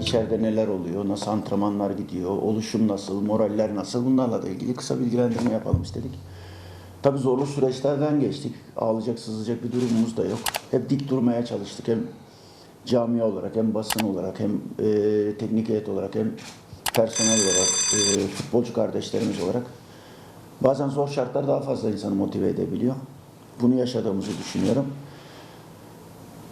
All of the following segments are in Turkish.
içeride neler oluyor, nasıl antrenmanlar gidiyor, oluşum nasıl, moraller nasıl bunlarla da ilgili kısa bilgilendirme yapalım istedik. Tabii zorlu süreçlerden geçtik. Ağlayacak, sızlayacak bir durumumuz da yok. Hep dik durmaya çalıştık. Hem camia olarak, hem basın olarak, hem e, teknik heyet olarak, hem personel olarak, e, futbolcu kardeşlerimiz olarak. Bazen zor şartlar daha fazla insanı motive edebiliyor. Bunu yaşadığımızı düşünüyorum.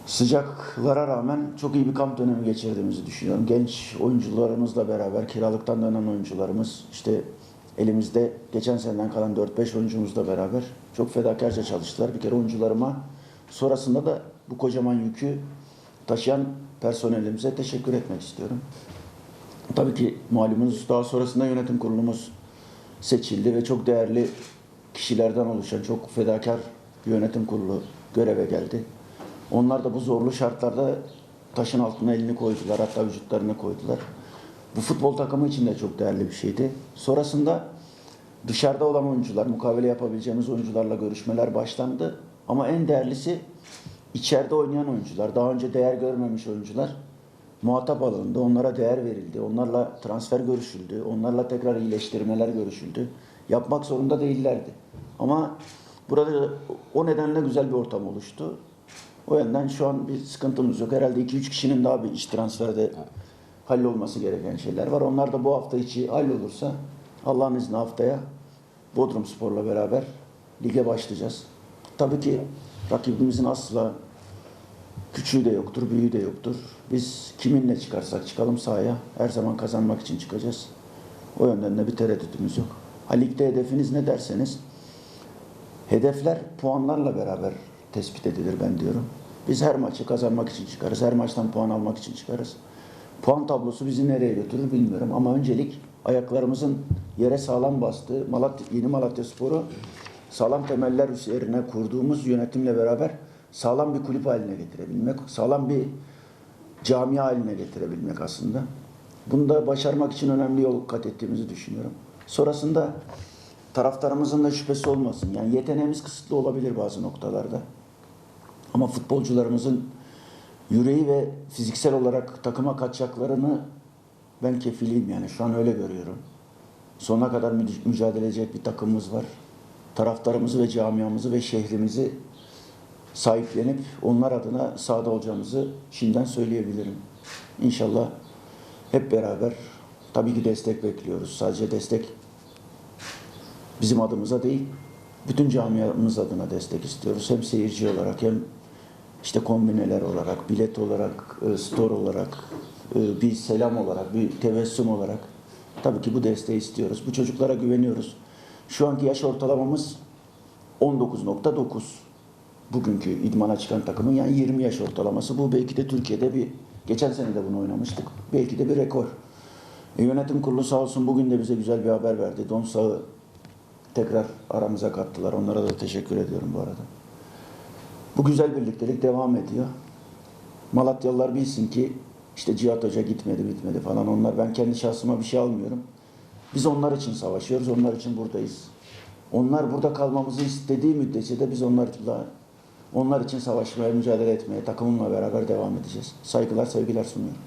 Sıcaklara rağmen çok iyi bir kamp dönemi geçirdiğimizi düşünüyorum. Genç oyuncularımızla beraber kiralıktan dönen oyuncularımız işte elimizde geçen seneden kalan 4-5 oyuncumuzla beraber çok fedakarca çalıştılar. Bir kere oyuncularıma sonrasında da bu kocaman yükü taşıyan personelimize teşekkür etmek istiyorum. Tabii ki malumunuz daha sonrasında yönetim kurulumuz seçildi ve çok değerli kişilerden oluşan çok fedakar bir yönetim kurulu göreve geldi. Onlar da bu zorlu şartlarda taşın altına elini koydular, hatta vücutlarını koydular. Bu futbol takımı için de çok değerli bir şeydi. Sonrasında dışarıda olan oyuncular, mukavele yapabileceğimiz oyuncularla görüşmeler başlandı. Ama en değerlisi içeride oynayan oyuncular, daha önce değer görmemiş oyuncular muhatap alındı, onlara değer verildi, onlarla transfer görüşüldü, onlarla tekrar iyileştirmeler görüşüldü. Yapmak zorunda değillerdi. Ama burada o nedenle güzel bir ortam oluştu. O yönden şu an bir sıkıntımız yok. Herhalde 2-3 kişinin daha bir iş transferde hallolması gereken şeyler var. Onlar da bu hafta içi hallolursa Allah'ın izniyle haftaya Bodrum Spor'la beraber lige başlayacağız. Tabii ki rakibimizin asla küçüğü de yoktur, büyüğü de yoktur. Biz kiminle çıkarsak çıkalım sahaya her zaman kazanmak için çıkacağız. O yönden de bir tereddütümüz yok. Ha ligde hedefiniz ne derseniz hedefler puanlarla beraber tespit edilir ben diyorum. Biz her maçı kazanmak için çıkarız. Her maçtan puan almak için çıkarız. Puan tablosu bizi nereye götürür bilmiyorum ama öncelik ayaklarımızın yere sağlam bastığı Malatya, yeni Malatya Sporu sağlam temeller üzerine kurduğumuz yönetimle beraber sağlam bir kulüp haline getirebilmek, sağlam bir camia haline getirebilmek aslında. Bunu da başarmak için önemli yol kat ettiğimizi düşünüyorum. Sonrasında taraftarımızın da şüphesi olmasın. Yani yeteneğimiz kısıtlı olabilir bazı noktalarda. Ama futbolcularımızın yüreği ve fiziksel olarak takıma kaçacaklarını ben kefiliyim yani şu an öyle görüyorum. Sonuna kadar mü- mücadele edecek bir takımımız var. Taraftarımızı ve camiamızı ve şehrimizi sahiplenip onlar adına sahada olacağımızı şimdiden söyleyebilirim. İnşallah hep beraber tabii ki destek bekliyoruz. Sadece destek bizim adımıza değil, bütün camiamız adına destek istiyoruz. Hem seyirci olarak hem işte kombineler olarak, bilet olarak, e, store olarak, e, bir selam olarak, bir tebessüm olarak tabii ki bu desteği istiyoruz. Bu çocuklara güveniyoruz. Şu anki yaş ortalamamız 19.9. Bugünkü idmana çıkan takımın yani 20 yaş ortalaması. Bu belki de Türkiye'de bir, geçen sene de bunu oynamıştık. Belki de bir rekor. E, yönetim kurulu sağ olsun bugün de bize güzel bir haber verdi. Don Sağ'ı tekrar aramıza kattılar. Onlara da teşekkür ediyorum bu arada. Bu güzel birliktelik devam ediyor. Malatyalılar bilsin ki işte Cihat Hoca gitmedi bitmedi falan onlar ben kendi şahsıma bir şey almıyorum. Biz onlar için savaşıyoruz, onlar için buradayız. Onlar burada kalmamızı istediği müddetçe de biz onlarla onlar için savaşmaya, mücadele etmeye takımımla beraber devam edeceğiz. Saygılar, sevgiler sunuyorum.